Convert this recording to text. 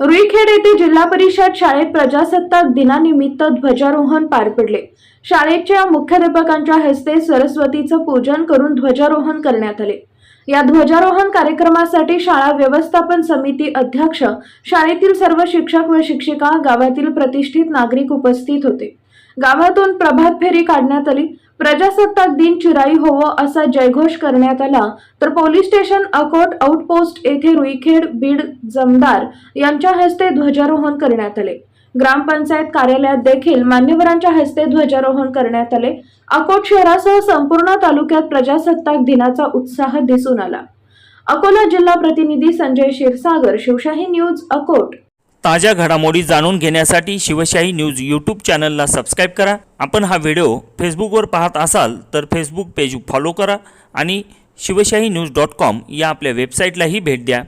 रुईखेड येथे जिल्हा परिषद शाळेत प्रजासत्ताक दिनानिमित्त ध्वजारोहण पार पडले. शाळेच्या मुख्याध्यापकांच्या हस्ते सरस्वतीचं पूजन करून ध्वजारोहण करण्यात आले. या ध्वजारोहण कार्यक्रमासाठी शाळा व्यवस्थापन समिती अध्यक्ष शाळेतील सर्व शिक्षक व शिक्षिका गावातील प्रतिष्ठित नागरिक उपस्थित होते. गावातून प्रभात फेरी काढण्यात आली. प्रजासत्ताक दिन चिराई होवो असा जयघोष करण्यात आला. तर पोलीस स्टेशन अकोट आउटपोस्ट येथे रुईखेड बीड जमदार यांच्या हस्ते ध्वजारोहण करण्यात आले. ग्रामपंचायत कार्यालयात देखील मान्यवरांच्या हस्ते ध्वजारोहण करण्यात आले. अकोट शहरासह संपूर्ण तालुक्यात प्रजासत्ताक दिनाचा उत्साह दिसून आला. अकोला जिल्हा प्रतिनिधी संजय क्षीरसागर शिवशाही न्यूज अकोट. ताज्या घडामोडी जाणून घेण्यासाठी शिवशाही न्यूज यूट्यूब चॅनलला सबस्क्राईब करा. आपण हा व्हिडिओ फेसबुकवर पाहत असाल तर फेसबुक पेज फॉलो करा आणि शिवशाही न्यूज डॉट कॉम या आपल्या वेबसाईटलाही भेट द्या.